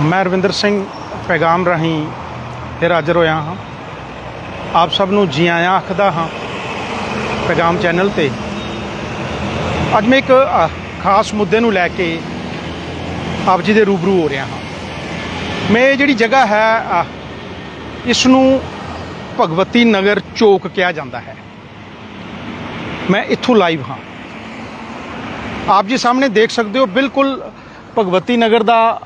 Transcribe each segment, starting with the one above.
ਮੈਂ ਰਵਿੰਦਰ ਸਿੰਘ ਪੈਗਾਮ ਰਾਹੀਂ ਫਿਰ ਹਾਜ਼ਰ ਹੋਇਆ ਹਾਂ। ਆਪ ਸਭ ਨੂੰ ਜੀ ਆਇਆਂ ਆਖਦਾ ਹਾਂ ਪੈਗਾਮ ਚੈਨਲ ਤੇ। ਅੱਜ ਮੈਂ ਇੱਕ ਖਾਸ ਮੁੱਦੇ ਨੂੰ ਲੈ ਕੇ ਆਪ ਜੀ ਦੇ ਰੂਬਰੂ ਹੋ ਰਿਹਾ ਹਾਂ। ਮੈਂ ਜਿਹੜੀ ਜਗ੍ਹਾ ਹੈ ਇਸ ਨੂੰ ਭਗਵਤੀ ਨਗਰ ਚੌਕ ਕਿਹਾ ਜਾਂਦਾ ਹੈ। ਮੈਂ ਇੱਥੋਂ ਲਾਈਵ ਹਾਂ। ਆਪ ਜੀ ਸਾਹਮਣੇ ਦੇਖ ਸਕਦੇ ਹੋ, ਬਿਲਕੁਲ ਭਗਵਤੀ ਨਗਰ ਦਾ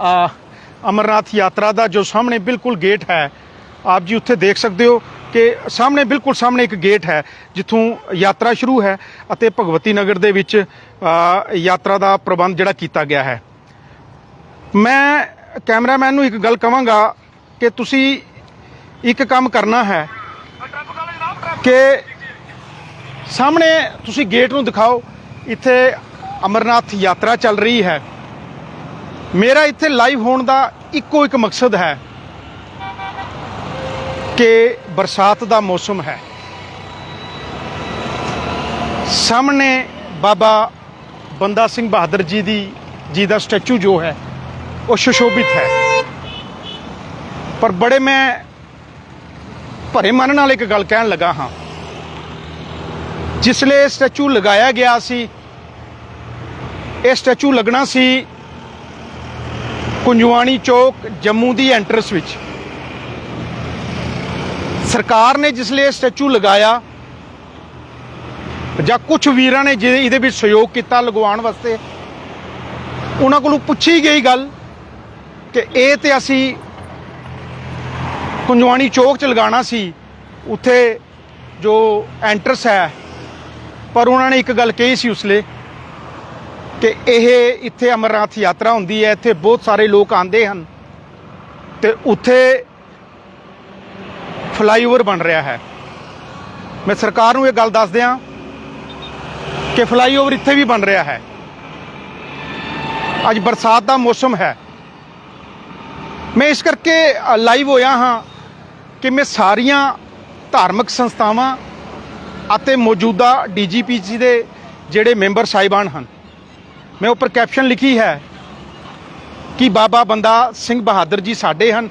ਅਮਰਨਾਥ ਯਾਤਰਾ ਦਾ ਜੋ ਸਾਹਮਣੇ ਬਿਲਕੁਲ ਗੇਟ ਹੈ, ਆਪ ਜੀ ਉੱਥੇ ਦੇਖ ਸਕਦੇ ਹੋ ਕਿ ਸਾਹਮਣੇ ਬਿਲਕੁਲ ਸਾਹਮਣੇ ਇੱਕ ਗੇਟ ਹੈ, ਜਿੱਥੋਂ ਯਾਤਰਾ ਸ਼ੁਰੂ ਹੈ ਅਤੇ ਭਗਵਤੀ ਨਗਰ ਦੇ ਵਿੱਚ ਯਾਤਰਾ ਦਾ ਪ੍ਰਬੰਧ ਜਿਹੜਾ ਕੀਤਾ ਗਿਆ ਹੈ। ਮੈਂ ਕੈਮਰਾਮੈਨ ਨੂੰ ਇੱਕ ਗੱਲ ਕਵਾਂਗਾ ਕਿ ਤੁਸੀਂ ਇੱਕ ਕੰਮ ਕਰਨਾ ਹੈ ਕਿ ਸਾਹਮਣੇ ਤੁਸੀਂ ਗੇਟ ਨੂੰ ਦਿਖਾਓ, ਇੱਥੇ ਅਮਰਨਾਥ ਯਾਤਰਾ ਚੱਲ ਰਹੀ ਹੈ। ਮੇਰਾ ਇੱਥੇ ਲਾਈਵ ਹੋਣ ਦਾ ਇੱਕੋ ਇੱਕ ਮਕਸਦ ਹੈ ਕਿ ਬਰਸਾਤ ਦਾ ਮੌਸਮ ਹੈ। ਸਾਹਮਣੇ ਬਾਬਾ ਬੰਦਾ ਸਿੰਘ ਬਹਾਦਰ ਜੀ ਦੀ, ਜੀ ਦਾ ਸਟੈਚੂ ਜੋ ਹੈ, ਉਹ ਸੁਸ਼ੋਭਿਤ ਹੈ। ਪਰ ਬੜੇ ਮੈਂ ਭਰੇ ਮਨ ਨਾਲ ਇੱਕ ਗੱਲ ਕਹਿਣ ਲੱਗਾ ਹਾਂ। ਜਿਸ ਜਿਸਲੇ ਸਟੈਚੂ ਲਗਾਇਆ ਗਿਆ ਸੀ, ਇਹ ਸਟੈਚੂ ਲੱਗਣਾ ਸੀ ਕੁੰਜਵਾਣੀ ਚੌਕ, ਜੰਮੂ ਦੀ ਐਂਟਰਸ ਵਿੱਚ। ਸਰਕਾਰ ਨੇ ਜਿਸਲੇ ਇਹ ਸਟੈਚੂ ਲਗਾਇਆ, ਜਾਂ ਕੁਝ ਵੀਰਾਂ ਨੇ ਜਿਹਦੇ ਇਹਦੇ ਵਿੱਚ ਸਹਿਯੋਗ ਕੀਤਾ ਲਗਵਾਉਣ ਵਾਸਤੇ, ਉਹਨਾਂ ਕੋਲੋਂ ਪੁੱਛੀ ਗਈ ਗੱਲ ਕਿ ਇਹ ਤੇ ਅਸੀਂ ਕੁੰਜਵਾਣੀ ਚੌਕ ਚ ਲਗਾਉਣਾ ਸੀ, ਉੱਥੇ ਜੋ ਐਂਟਰਸ ਹੈ, ਪਰ ਉਹਨਾਂ ਨੇ ਇੱਕ ਗੱਲ ਕਹੀ ਸੀ ਉਸਲੇ ਕਿ ਇਹ ਇੱਥੇ ਅਮਰਨਾਥ ਯਾਤਰਾ ਹੁੰਦੀ ਹੈ, ਇੱਥੇ ਬਹੁਤ ਸਾਰੇ ਲੋਕ ਆਉਂਦੇ ਹਨ ਤੇ ਉੱਥੇ ਫਲਾਈਓਵਰ ਬਣ ਰਿਹਾ ਹੈ। ਮੈਂ ਸਰਕਾਰ ਨੂੰ ਇਹ ਗੱਲ ਦੱਸ ਦਿਆਂ ਕਿ ਫਲਾਈਓਵਰ ਇੱਥੇ ਵੀ ਬਣ ਰਿਹਾ ਹੈ। ਅੱਜ ਬਰਸਾਤ ਦਾ ਮੌਸਮ ਹੈ। ਮੈਂ ਇਸ ਕਰਕੇ ਲਾਈਵ ਹੋਇਆ ਹਾਂ ਕਿ ਮੈਂ ਸਾਰੀਆਂ ਧਾਰਮਿਕ ਸੰਸਥਾਵਾਂ ਅਤੇ ਮੌਜੂਦਾ ਡੀਜੀਪੀ ਜੀ ਦੇ ਜਿਹੜੇ ਮੈਂਬਰ ਸਾਹਿਬਾਨ ਹਨ ਮੈਂ ਉੱਪਰ ਕੈਪਸ਼ਨ ਲਿਖੀ ਹੈ ਕਿ ਬਾਬਾ ਬੰਦਾ ਸਿੰਘ ਬਹਾਦਰ ਜੀ ਸਾਡੇ ਹਨ।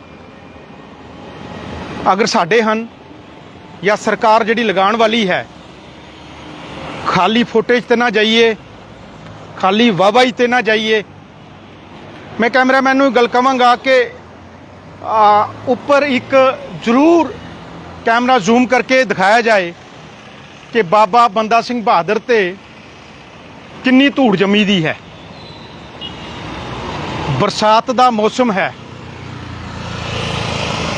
ਅਗਰ ਸਾਡੇ ਹਨ ਜਾਂ ਸਰਕਾਰ ਜਿਹੜੀ ਲਗਾਉਣ ਵਾਲੀ ਹੈ, ਖਾਲੀ ਫੁਟੇਜ ਤੇ ਨਾ ਜਾਈਏ, ਖਾਲੀ ਵਾਹਵਾਈ ਤੇ ਨਾ ਜਾਈਏ, ਮੈਂ ਕੈਮਰਾਮੈਨ ਨੂੰ ਗੱਲ ਕਵਾਂਗਾ ਕਿ ਉੱਪਰ ਇੱਕ ਜ਼ਰੂਰ ਕੈਮਰਾ ਜ਼ੂਮ ਕਰਕੇ ਦਿਖਾਇਆ ਜਾਏ ਕਿ ਬਾਬਾ ਬੰਦਾ ਸਿੰਘ ਬਹਾਦਰ ਤੇ ਕਿੰਨੀ ਧੂੜ ਜੰਮੀ ਦੀ ਹੈ? ਬਰਸਾਤ ਦਾ ਮੌਸਮ ਹੈ।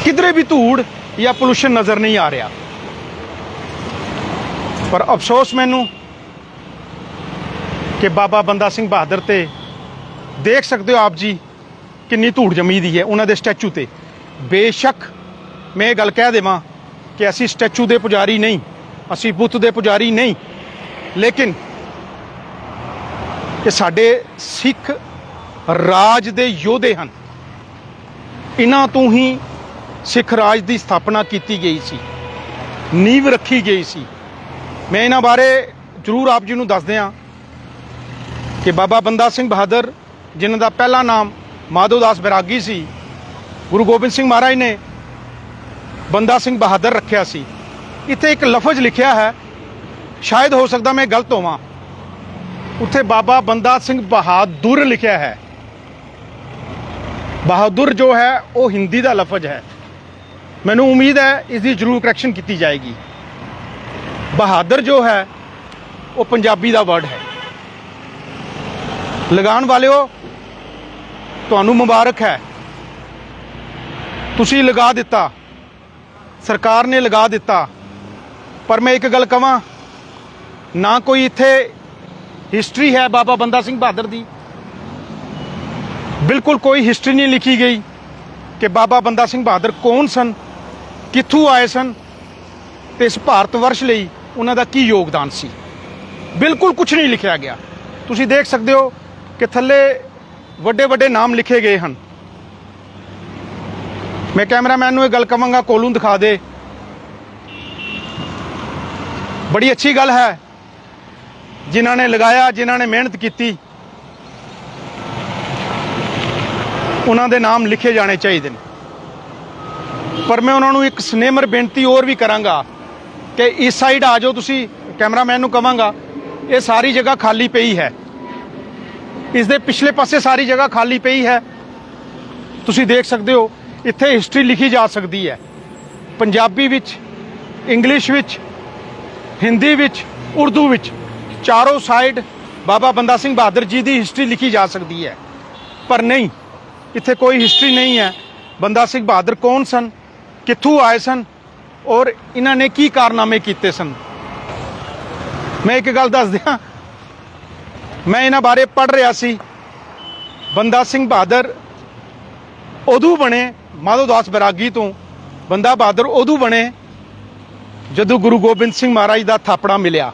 ਕਿਧਰੇ ਵੀ ਧੂੜ ਜਾਂ ਪੋਲੂਸ਼ਨ ਨਜ਼ਰ ਨਹੀਂ ਆ ਰਿਹਾ। ਪਰ ਅਫਸੋਸ ਮੈਨੂੰ ਕਿ ਬਾਬਾ ਬੰਦਾ ਸਿੰਘ ਬਹਾਦਰ ਤੇ ਦੇਖ ਸਕਦੇ ਹੋ ਆਪ ਜੀ ਕਿੰਨੀ ਧੂੜ ਜਮੀ ਦੀ ਹੈ ਉਹਨਾਂ ਦੇ ਸਟੈਚੂ ਤੇ। ਬੇਸ਼ੱਕ ਮੈਂ ਇਹ ਗੱਲ ਕਹਿ ਦੇਵਾਂ ਕਿ ਅਸੀਂ ਸਟੈਚੂ ਦੇ ਪੁਜਾਰੀ ਨਹੀਂ, ਅਸੀਂ ਬੁੱਤ ਦੇ ਪੁਜਾਰੀ ਨਹੀਂ। ਲੇਕਿਨ ਇਹ ਸਾਡੇ ਸਿੱਖ ਰਾਜ ਦੇ ਯੋਧੇ ਹਨ। ਇਹਨਾਂ ਤੋਂ ਹੀ ਸਿੱਖ ਰਾਜ ਦੀ ਸਥਾਪਨਾ ਕੀਤੀ ਗਈ ਸੀ। ਨੀਂਵ ਰੱਖੀ ਗਈ ਸੀ। ਮੈਂ ਇਹਨਾਂ ਬਾਰੇ ਜ਼ਰੂਰ ਆਪ ਜੀ ਨੂੰ ਦੱਸ ਦਿਆਂ ਕਿ ਬਾਬਾ ਬੰਦਾ ਸਿੰਘ ਬਹਾਦਰ, ਜਿਨ੍ਹਾਂ ਦਾ ਪਹਿਲਾ ਨਾਮ ਮਾਧੋਦਾਸ ਬੈਰਾਗੀ ਸੀ, ਗੁਰੂ ਗੋਬਿੰਦ ਸਿੰਘ ਮਹਾਰਾਜ ਨੇ ਬੰਦਾ ਸਿੰਘ ਬਹਾਦਰ ਰੱਖਿਆ ਸੀ। ਇੱਥੇ ਇੱਕ ਲਫ਼ਜ਼ ਲਿਖਿਆ ਹੈ, ਸ਼ਾਇਦ ਹੋ ਸਕਦਾ ਮੈਂ ਗਲਤ ਹੋਵਾਂ। ਉੱਥੇ ਬਾਬਾ ਬੰਦਾ ਸਿੰਘ ਬਹਾਦਰ ਲਿਖਿਆ ਹੈ। ਬਹਾਦਰ ਜੋ ਹੈ, ਉਹ ਹਿੰਦੀ ਦਾ ਲਫ਼ਜ਼ ਹੈ। ਮੈਨੂੰ ਉਮੀਦ ਹੈ ਇਸ ਦੀ ਜ਼ਰੂਰ ਕਰੈਕਸ਼ਨ ਕੀਤੀ ਜਾਏਗੀ। ਬਹਾਦਰ ਜੋ ਹੈ, ਉਹ ਪੰਜਾਬੀ ਦਾ ਵਰਡ ਹੈ। ਲਗਾਉਣ ਵਾਲਿਓ, ਤੁਹਾਨੂੰ ਮੁਬਾਰਕ ਹੈ। ਤੁਸੀਂ ਲਗਾ ਦਿੱਤਾ। ਸਰਕਾਰ ਨੇ ਲਗਾ ਦਿੱਤਾ। ਪਰ ਮੈਂ ਇੱਕ ਗੱਲ ਕਹਾਂ ਨਾ ਕੋਈ ਇੱਥੇ ਹਿਸਟਰੀ ਹੈ ਬਾਬਾ ਬੰਦਾ ਸਿੰਘ ਬਹਾਦਰ ਦੀ। ਬਿਲਕੁਲ ਕੋਈ ਹਿਸਟਰੀ ਨਹੀਂ ਲਿਖੀ ਗਈ ਕਿ ਬਾਬਾ ਬੰਦਾ ਸਿੰਘ ਬਹਾਦਰ ਕੌਣ ਸਨ, ਕਿੱਥੋਂ ਆਏ ਸਨ ਤੇ ਇਸ ਭਾਰਤ ਵਰਸ਼ ਲਈ ਉਹਨਾਂ ਦਾ ਕੀ ਯੋਗਦਾਨ ਸੀ। ਬਿਲਕੁਲ ਕੁਝ ਨਹੀਂ ਲਿਖਿਆ ਗਿਆ। ਤੁਸੀਂ ਦੇਖ ਸਕਦੇ ਹੋ ਕਿ ਥੱਲੇ ਵੱਡੇ ਵੱਡੇ ਨਾਮ ਲਿਖੇ ਗਏ ਹਨ। ਮੈਂ ਕੈਮਰਾਮੈਨ ਨੂੰ ਇਹ ਗੱਲ ਕਵਾਂਗਾ, ਕੋਲੋਂ ਦਿਖਾ ਦੇ। ਬੜੀ ਅੱਛੀ ਗੱਲ ਹੈ ਜਿਨ੍ਹਾਂ ਨੇ ਲਗਾਇਆ, ਜਿਨ੍ਹਾਂ ਨੇ ਮਿਹਨਤ ਕੀਤੀ, ਉਹਨਾਂ ਦੇ ਨਾਮ ਲਿਖੇ ਜਾਣੇ ਚਾਹੀਦੇ ਨੇ। ਪਰ ਮੈਂ ਉਹਨਾਂ ਨੂੰ ਇੱਕ ਸਨੇਮਰ ਬੇਨਤੀ ਹੋਰ ਵੀ ਕਰਾਂਗਾ ਕਿ ਇਸ ਸਾਈਡ ਆ ਜਾਓ ਤੁਸੀਂ, ਕੈਮਰਾਮੈਨ ਨੂੰ ਕਵਾਂਗਾ, ਇਹ ਸਾਰੀ ਜਗ੍ਹਾ ਖਾਲੀ ਪਈ ਹੈ। ਇਸ ਦੇ ਪਿਛਲੇ ਪਾਸੇ ਸਾਰੀ ਜਗ੍ਹਾ ਖਾਲੀ ਪਈ ਹੈ। ਤੁਸੀਂ ਦੇਖ ਸਕਦੇ ਹੋ, ਇੱਥੇ ਹਿਸਟਰੀ ਲਿਖੀ ਜਾ ਸਕਦੀ ਹੈ। ਪੰਜਾਬੀ ਵਿੱਚ ਇੰਗਲਿਸ਼ ਵਿੱਚ ਹਿੰਦੀ ਵਿੱਚ ਉਰਦੂ ਵਿੱਚ। ਚਾਰੋਂ ਸਾਈਡ ਬਾਬਾ ਬੰਦਾ ਸਿੰਘ ਬਹਾਦਰ ਜੀ ਦੀ ਹਿਸਟਰੀ ਲਿਖੀ ਜਾ ਸਕਦੀ ਹੈ। ਪਰ ਨਹੀਂ, ਇੱਥੇ ਕੋਈ ਹਿਸਟਰੀ ਨਹੀਂ ਹੈ। ਬੰਦਾ ਸਿੰਘ ਬਹਾਦਰ ਕੌਣ ਸਨ? ਕਿੱਥੋਂ ਆਏ ਸਨ? ਔਰ ਇਹਨਾਂ ਨੇ ਕੀ ਕਾਰਨਾਮੇ ਕੀਤੇ ਸਨ? ਮੈਂ ਇੱਕ ਗੱਲ ਦੱਸ ਦਿਆਂ। ਮੈਂ ਇਹਨਾਂ ਬਾਰੇ ਪੜ੍ਹ ਰਿਹਾ ਸੀ। ਬੰਦਾ ਸਿੰਘ ਬਹਾਦਰ ਉਦੋਂ ਬਣੇ, ਮਾਧੋ ਦਾਸ ਬੈਰਾਗੀ ਤੋਂ ਬੰਦਾ ਬਹਾਦਰ ਉਦੋਂ ਬਣੇ ਜਦੋਂ ਗੁਰੂ ਗੋਬਿੰਦ ਸਿੰਘ ਮਹਾਰਾਜ ਦਾ ਥਾਪੜਾ ਮਿਲਿਆ।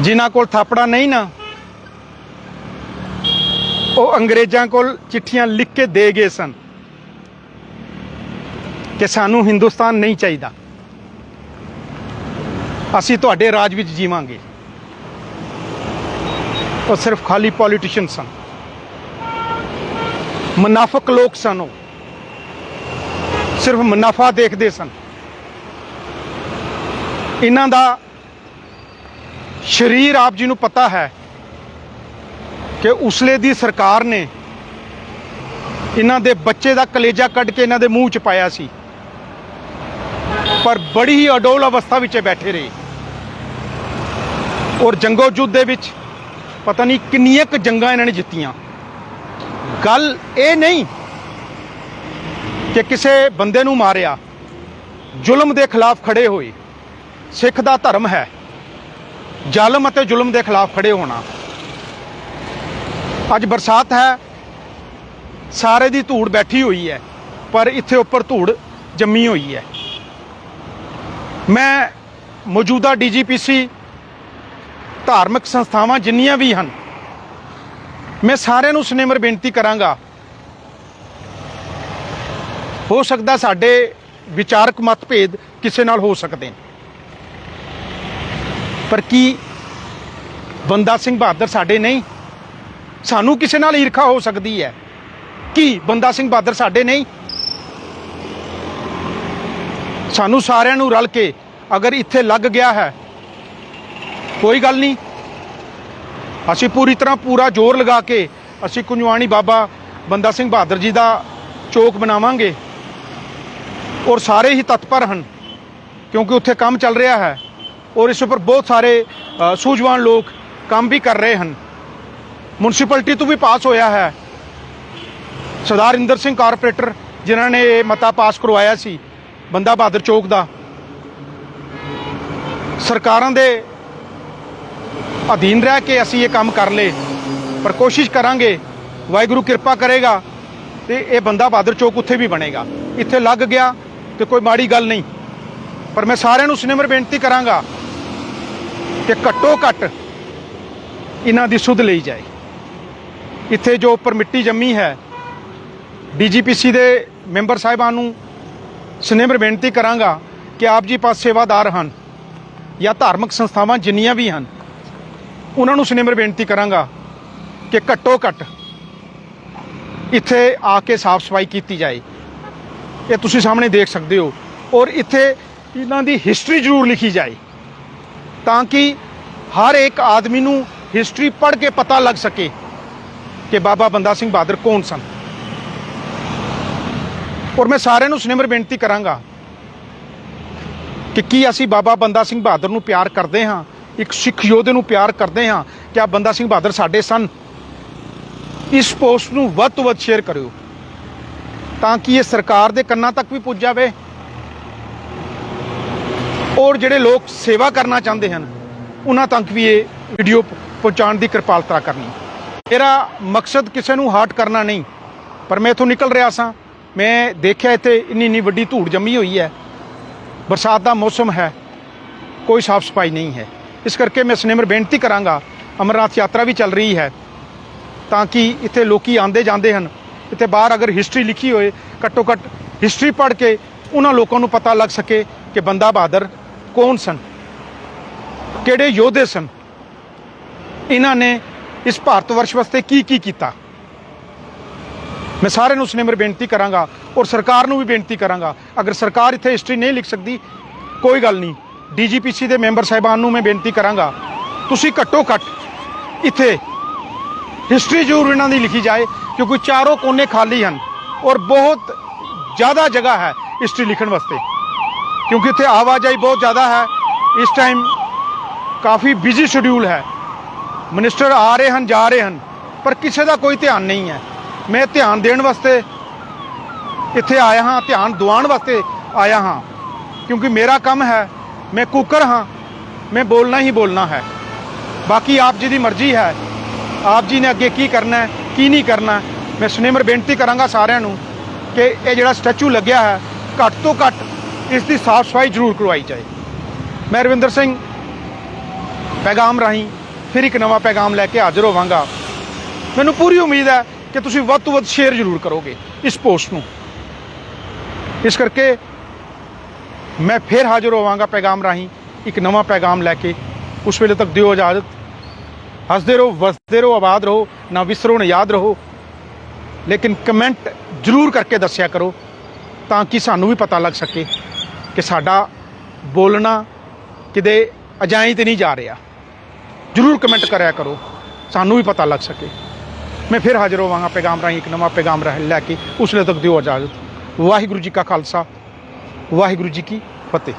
ਜਿਨ੍ਹਾਂ ਕੋਲ ਥਾਪੜਾ ਨਹੀਂ ਨਾ, ਉਹ ਅੰਗਰੇਜ਼ਾਂ ਕੋਲ ਚਿੱਠੀਆਂ ਲਿਖ ਕੇ ਦੇ ਗਏ ਸਨ ਕਿ ਸਾਨੂੰ ਹਿੰਦੁਸਤਾਨ ਨਹੀਂ ਚਾਹੀਦਾ। ਅਸੀਂ ਤੁਹਾਡੇ ਰਾਜ ਵਿੱਚ ਜੀਵਾਂਗੇ। ਉਹ ਸਿਰਫ ਖਾਲੀ ਪੋਲੀਟੀਸ਼ੀਅਨ ਸਨ। ਮੁਨਾਫਕ ਲੋਕ ਸਨ ਉਹ। ਸਿਰਫ ਮੁਨਾਫਾ ਦੇਖਦੇ ਸਨ। ਇਹਨਾਂ ਦਾ ਸ਼ਰੀਰ ਆਪ ਜੀ ਨੂੰ ਪਤਾ ਹੈ ਕਿ ਉਸਲੇ ਦੀ ਸਰਕਾਰ ਨੇ ਇਹਨਾਂ ਦੇ ਬੱਚੇ ਦਾ ਕਲੇਜਾ ਕੱਢ ਕੇ ਇਹਨਾਂ ਦੇ ਮੂੰਹ 'ਚ ਪਾਇਆ ਸੀ। ਪਰ ਬੜੀ ਹੀ ਅਡੋਲ ਅਵਸਥਾ ਵਿੱਚ ਇਹ ਬੈਠੇ ਰਹੇ। ਔਰ ਜੰਗੋ ਯੁੱਧ ਦੇ ਵਿੱਚ ਪਤਾ ਨਹੀਂ ਕਿੰਨੀਆਂ ਕੁ ਜੰਗਾਂ ਇਹਨਾਂ ਨੇ ਜਿੱਤੀਆਂ। ਗੱਲ ਇਹ ਨਹੀਂ ਕਿ ਕਿਸੇ ਬੰਦੇ ਨੂੰ ਮਾਰਿਆ, ਜ਼ੁਲਮ ਦੇ ਖਿਲਾਫ ਖੜੇ ਹੋਏ। ਸਿੱਖ ਦਾ ਧਰਮ ਹੈ। ਜ਼ਾਲਮ ਅਤੇ ਜ਼ੁਲਮ ਦੇ ਖਿਲਾਫ ਖੜੇ ਹੋਣਾ। ਅੱਜ ਬਰਸਾਤ ਹੈ, ਸਾਰੇ ਦੀ ਧੂੜ ਬੈਠੀ ਹੋਈ ਹੈ, ਪਰ ਇੱਥੇ ਉੱਪਰ ਧੂੜ ਜੰਮੀ ਹੋਈ ਹੈ। ਮੈਂ ਮੌਜੂਦਾ ਡੀਜੀਪੀਸੀ ਧਾਰਮਿਕ ਸੰਸਥਾਵਾਂ ਜਿੰਨੀਆਂ ਵੀ ਹਨ, ਮੈਂ ਸਾਰਿਆਂ ਨੂੰ ਸਨੇਮਰ ਬੇਨਤੀ ਕਰਾਂਗਾ। ਹੋ ਸਕਦਾ ਸਾਡੇ ਵਿਚਾਰਕ ਮਤਭੇਦ ਕਿਸੇ ਨਾਲ ਹੋ ਸਕਦੇ ਨੇ। ਪਰ ਕੀ ਬੰਦਾ ਸਿੰਘ ਬਹਾਦਰ ਸਾਡੇ ਨਹੀਂ? ਸਾਨੂੰ ਕਿਸੇ ਨਾਲ ਈਰਖਾ ਹੋ ਸਕਦੀ ਹੈ? ਕੀ ਬੰਦਾ ਸਿੰਘ ਬਹਾਦਰ ਸਾਡੇ ਨਹੀਂ? ਸਾਨੂੰ ਸਾਰਿਆਂ ਨੂੰ ਰਲ ਕੇ ਅਗਰ ਇੱਥੇ ਲੱਗ ਗਿਆ ਹੈ, ਕੋਈ ਗੱਲ ਨਹੀਂ। ਅਸੀਂ ਪੂਰੀ ਤਰ੍ਹਾਂ ਪੂਰਾ ਜ਼ੋਰ ਲਗਾ ਕੇ ਅਸੀਂ ਕੁੰਜਵਾਣੀ ਬਾਬਾ ਬੰਦਾ ਸਿੰਘ ਬਹਾਦਰ ਜੀ ਦਾ ਚੌਕ ਬਣਾਵਾਂਗੇ। ਔਰ ਸਾਰੇ ਹੀ ਤਤਪਰ ਹਨ, ਕਿਉਂਕਿ ਉੱਥੇ ਕੰਮ ਚੱਲ ਰਿਹਾ ਹੈ। ਔਰ ਇਸ ਉੱਪਰ ਬਹੁਤ ਸਾਰੇ ਸੂਝਵਾਨ ਲੋਕ ਕੰਮ ਵੀ ਕਰ ਰਹੇ ਹਨ। ਮਿਊਨਿਸਪੈਲਿਟੀ ਤੋਂ ਵੀ ਪਾਸ ਹੋਇਆ ਹੈ। ਸਰਦਾਰ ਇੰਦਰ ਸਿੰਘ ਕਾਰਪੋਰੇਟਰ ਜਿਨ੍ਹਾਂ ਨੇ ਇਹ ਮਤਾ ਪਾਸ ਕਰਵਾਇਆ ਸੀ, ਬੰਦਾ ਬਹਾਦਰ ਚੌਕ ਦਾ। ਸਰਕਾਰਾਂ ਦੇ ਅਧੀਨ ਰਹਿ ਕੇ ਅਸੀਂ ਇਹ ਕੰਮ ਕਰ ਲਏ, ਪਰ ਕੋਸ਼ਿਸ਼ ਕਰਾਂਗੇ, ਵਾਹਿਗੁਰੂ ਕਿਰਪਾ ਕਰੇਗਾ ਤੇ ਇਹ ਬੰਦਾ ਬਹਾਦਰ ਚੌਕ ਉੱਥੇ ਵੀ ਬਣੇਗਾ। ਇੱਥੇ ਲੱਗ ਗਿਆ ਤੇ ਕੋਈ ਮਾੜੀ ਗੱਲ ਨਹੀਂ। ਪਰ ਮੈਂ ਸਾਰਿਆਂ ਨੂੰ ਸਿਨੇਮਰ ਬੇਨਤੀ ਕਰਾਂਗਾ ਕਿ ਘੱਟੋ ਘੱਟ ਇਹਨਾਂ ਦੀ ਸੁਧ ਲਈ ਜਾਏ। ਇੱਥੇ ਜੋ ਉੱਪਰ ਮਿੱਟੀ ਜੰਮੀ ਹੈ, ਡੀਜੀਪੀਸੀ ਦੇ ਮੈਂਬਰ ਸਾਹਿਬਾਨ ਨੂੰ ਸਿਨੇਮਰ ਬੇਨਤੀ ਕਰਾਂਗਾ ਕਿ ਆਪ ਜੀ ਪਾਸ ਸੇਵਾਦਾਰ ਹਨ ਜਾਂ ਧਾਰਮਿਕ ਸੰਸਥਾਵਾਂ ਜਿੰਨੀਆਂ ਵੀ ਹਨ, ਉਹਨਾਂ ਨੂੰ ਸਿਨੇਮਰ ਬੇਨਤੀ ਕਰਾਂਗਾ ਕਿ ਘੱਟੋ ਘੱਟ ਇੱਥੇ ਆ ਕੇ ਸਾਫ਼ ਸਫ਼ਾਈ ਕੀਤੀ ਜਾਏ। ਇਹ ਤੁਸੀਂ ਸਾਹਮਣੇ ਦੇਖ ਸਕਦੇ ਹੋ ਔਰ ਇੱਥੇ ਇਹਨਾਂ ਦੀ ਹਿਸਟਰੀ ਜ਼ਰੂਰ ਲਿਖੀ ਜਾਏ। ਤਾਂ ਕਿ ਹਰ ਇੱਕ ਆਦਮੀ ਨੂੰ ਹਿਸਟਰੀ ਪੜ੍ਹ ਕੇ ਪਤਾ ਲੱਗ ਸਕੇ ਕਿ ਬਾਬਾ ਬੰਦਾ ਸਿੰਘ ਬਹਾਦਰ ਕੌਣ ਸਨ। ਔਰ ਮੈਂ ਸਾਰਿਆਂ ਨੂੰ ਸਿਨੇਮਰ ਬੇਨਤੀ ਕਰਾਂਗਾ ਕਿ ਕੀ ਅਸੀਂ ਬਾਬਾ ਬੰਦਾ ਸਿੰਘ ਬਹਾਦਰ ਨੂੰ ਪਿਆਰ ਕਰਦੇ ਹਾਂ, ਇੱਕ ਸਿੱਖ ਯੋਧੇ ਨੂੰ ਪਿਆਰ ਕਰਦੇ ਹਾਂ, ਕਿ ਆ ਬੰਦਾ ਸਿੰਘ ਬਹਾਦਰ ਸਾਡੇ ਸਨ। ਇਸ ਪੋਸਟ ਨੂੰ ਵੱਧ ਤੋਂ ਵੱਧ ਸ਼ੇਅਰ ਕਰਿਓ ਤਾਂ ਕਿ ਇਹ ਸਰਕਾਰ ਦੇ ਕੰਨਾਂ ਤੱਕ ਵੀ ਪੁੱਜ ਜਾਵੇ। ਹੋਰ ਜਿਹੜੇ ਲੋਕ ਸੇਵਾ ਕਰਨਾ ਚਾਹੁੰਦੇ ਹਨ, ਉਹਨਾਂ ਤੱਕ ਵੀ ਇਹ ਵੀਡੀਓ ਪਹੁੰਚਾਉਣ ਦੀ ਕਿਰਪਾਲਤਾ ਕਰਨੀ ਮੇਰਾ ਮਕਸਦ ਕਿਸੇ ਨੂੰ ਹਾਰਟ ਕਰਨਾ ਨਹੀਂ, ਪਰ ਮੈਂ ਇਥੋਂ ਨਿਕਲ ਰਿਹਾ ਸਾਂ। ਮੈਂ ਦੇਖਿਆ ਇੱਥੇ ਇੰਨੀ ਇੰਨੀ ਵੱਡੀ ਧੂੜ ਜੰਮੀ ਹੋਈ ਹੈ। ਬਰਸਾਤ ਦਾ ਮੌਸਮ ਹੈ, ਕੋਈ ਸਾਫ਼ ਸਫ਼ਾਈ ਨਹੀਂ ਹੈ। ਇਸ ਕਰਕੇ ਮੈਂ ਸਿਨੇਮਰ ਬੇਨਤੀ ਕਰਾਂਗਾ, ਅਮਰਨਾਥ ਯਾਤਰਾ ਵੀ ਚੱਲ ਰਹੀ ਹੈ, ਤਾਂ ਕਿ ਇੱਥੇ ਲੋਕੀ ਆਉਂਦੇ ਜਾਂਦੇ ਹਨ। ਇੱਥੇ ਬਾਹਰ ਅਗਰ ਹਿਸਟਰੀ ਲਿਖੀ ਹੋਏ, ਘੱਟੋ ਘੱਟ ਹਿਸਟਰੀ ਪੜ੍ਹ ਕੇ ਉਹਨਾਂ ਲੋਕਾਂ ਨੂੰ ਪਤਾ ਲੱਗ ਸਕੇ ਕਿ ਬੰਦਾ ਬਹਾਦਰ ਕੌਣ ਸਨ? ਕਿਹੜੇ ਯੋਧੇ ਸਨ? ਇਹਨਾਂ ਨੇ ਇਸ ਭਾਰਤ ਵਰਸ਼ ਵਾਸਤੇ ਕੀ ਕੀ ਕੀਤਾ? ਮੈਂ ਸਾਰਿਆਂ ਨੂੰ ਸਿਨੇਮਰ ਬੇਨਤੀ ਕਰਾਂਗਾ ਔਰ ਸਰਕਾਰ ਨੂੰ ਵੀ ਬੇਨਤੀ ਕਰਾਂਗਾ। ਅਗਰ ਸਰਕਾਰ ਇੱਥੇ ਹਿਸਟਰੀ ਨਹੀਂ ਲਿਖ ਸਕਦੀ, ਕੋਈ ਗੱਲ ਨਹੀਂ। ਡੀਜੀਪੀਸੀ ਦੇ ਮੈਂਬਰ ਸਾਹਿਬਾਨ ਨੂੰ ਮੈਂ ਬੇਨਤੀ ਕਰਾਂਗਾ। ਤੁਸੀਂ ਘੱਟੋ ਘੱਟ ਇੱਥੇ ਹਿਸਟਰੀ ਜ਼ਰੂਰ ਇਹਨਾਂ ਦੀ ਲਿਖੀ ਜਾਏ, ਕਿਉਂਕਿ ਚਾਰੋਂ ਕੋਨੇ ਖਾਲੀ ਹਨ ਔਰ ਬਹੁਤ ਜ਼ਿਆਦਾ ਜਗ੍ਹਾ ਹੈ ਹਿਸਟਰੀ ਲਿਖਣ ਵਾਸਤੇ। ਕਿਉਂਕਿ ਇੱਥੇ ਆਵਾਜਾਈ ਬਹੁਤ ਜ਼ਿਆਦਾ ਹੈ ਇਸ ਟਾਈਮ ਕਾਫੀ ਬਿਜ਼ੀ ਸ਼ਡਿਊਲ ਹੈ ਮਿਨਿਸਟਰ ਆ ਰਹੇ ਹਨ ਜਾ ਰਹੇ ਹਨ ਪਰ ਕਿਸੇ ਦਾ ਕੋਈ ਧਿਆਨ ਨਹੀਂ ਹੈ ਮੈਂ ਧਿਆਨ ਦੇਣ ਵਾਸਤੇ ਇੱਥੇ ਆਇਆ ਹਾਂ ਧਿਆਨ ਦਿਵਾਉਣ ਵਾਸਤੇ ਆਇਆ ਹਾਂ ਕਿਉਂਕਿ ਮੇਰਾ ਕੰਮ ਹੈ ਮੈਂ ਕੁੱਕਰ ਹਾਂ ਮੈਂ ਬੋਲਣਾ ਹੀ ਬੋਲਣਾ ਹੈ ਬਾਕੀ ਆਪ ਜੀ ਦੀ ਮਰਜ਼ੀ ਹੈ ਆਪ ਜੀ ਨੇ ਅੱਗੇ ਕੀ ਕਰਨਾ ਹੈ ਕੀ ਨਹੀਂ ਕਰਨਾ ਮੈਂ ਸੁਨੇਮਰ ਬੇਨਤੀ ਕਰਾਂਗਾ ਸਾਰਿਆਂ ਨੂੰ ਕਿ ਇਹ ਜਿਹੜਾ ਸਟੈਚੂ ਲੱਗਿਆ ਹੈ ਘੱਟ ਤੋਂ ਘੱਟ ਇਸ ਦੀ ਸਾਫ਼ ਸਫ਼ਾਈ ਜ਼ਰੂਰ ਕਰਵਾਈ ਜਾਏ। ਮੈਂ ਰਵਿੰਦਰ ਸਿੰਘ, ਪੈਗਾਮ ਰਾਹੀਂ ਫਿਰ ਇੱਕ ਨਵਾਂ ਪੈਗਾਮ ਲੈ ਕੇ ਹਾਜ਼ਰ ਹੋਵਾਂਗਾ। ਮੈਨੂੰ ਪੂਰੀ ਉਮੀਦ ਹੈ ਕਿ ਤੁਸੀਂ ਵੱਧ ਤੋਂ ਵੱਧ ਸ਼ੇਅਰ ਜ਼ਰੂਰ ਕਰੋਗੇ ਇਸ ਪੋਸਟ ਨੂੰ। ਇਸ ਕਰਕੇ ਮੈਂ ਫਿਰ ਹਾਜ਼ਰ ਹੋਵਾਂਗਾ ਪੈਗਾਮ ਰਾਹੀਂ ਇੱਕ ਨਵਾਂ ਪੈਗਾਮ ਲੈ ਕੇ। ਉਸ ਵੇਲੇ ਤੱਕ ਦਿਓ ਇਜਾਜ਼ਤ। ਹੱਸਦੇ ਰਹੋ, ਵਸਦੇ ਰਹੋ, ਆਬਾਦ ਰਹੋ, ਨਾ ਵਿਸਰੋ, ਨਾ ਯਾਦ ਰਹੋ। ਲੇਕਿਨ ਕਮੈਂਟ ਜ਼ਰੂਰ ਕਰਕੇ ਦੱਸਿਆ ਕਰੋ ਤਾਂ ਕਿ ਸਾਨੂੰ ਵੀ ਪਤਾ ਲੱਗ ਸਕੇ। ਕਿ ਸਾਡਾ ਬੋਲਣਾ ਕਿਤੇ ਅਜਾਈਂ ਤੇ ਨਹੀਂ ਜਾ ਰਿਹਾ। ਜ਼ਰੂਰ ਕਮੈਂਟ ਕਰਿਆ ਕਰੋ। ਸਾਨੂੰ ਵੀ ਪਤਾ ਲੱਗ ਸਕੇ। ਮੈਂ ਫਿਰ ਹਾਜ਼ਰ ਹੋਵਾਂਗਾ ਪੈਗਾਮ ਰਾਹੀਂ ਇੱਕ ਨਵਾਂ ਪੈਗਾਮ ਰਾਹੀਂ ਲੈ ਕੇ, ਉਸ ਤੱਕ ਦਿਓ ਇਜਾਜ਼ਤ। ਵਾਹਿਗੁਰੂ ਜੀ ਕਾ ਖਾਲਸਾ, ਵਾਹਿਗੁਰੂ ਜੀ ਕੀ ਫਤਿਹ।